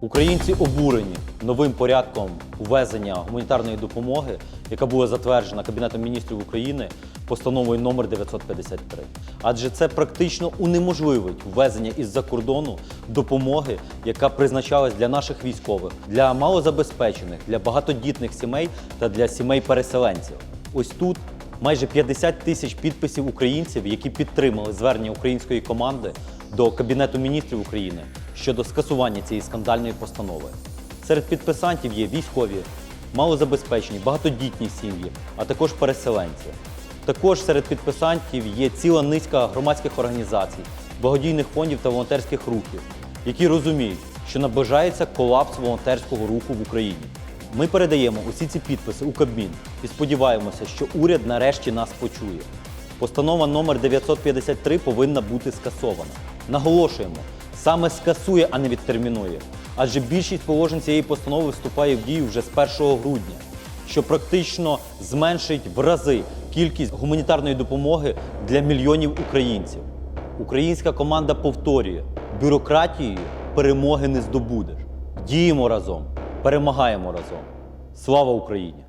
Українці обурені новим порядком ввезення гуманітарної допомоги, яка була затверджена Кабінетом міністрів України постановою номер 953. Адже це практично унеможливить ввезення із-за кордону допомоги, яка призначалась для наших військових, для малозабезпечених, для багатодітних сімей та для сімей переселенців. Ось тут майже 50 тисяч підписів українців, які підтримали звернення української команди до Кабінету міністрів України щодо скасування цієї скандальної постанови. Серед підписантів є військові, малозабезпечені, багатодітні сім'ї, а також переселенці. Також серед підписантів є ціла низка громадських організацій, благодійних фондів та волонтерських рухів, які розуміють, що наближається колапс волонтерського руху в Україні. Ми передаємо усі ці підписи у Кабмін і сподіваємося, що уряд нарешті нас почує. Постанова номер 953 повинна бути скасована. Наголошуємо, саме скасує, а не відтермінує. Адже більшість положень цієї постанови вступає в дію вже з 1 грудня, що практично зменшить в рази кількість гуманітарної допомоги для мільйонів українців. Українська команда повторює: бюрократією перемоги не здобудеш. Діємо разом, перемагаємо разом. Слава Україні!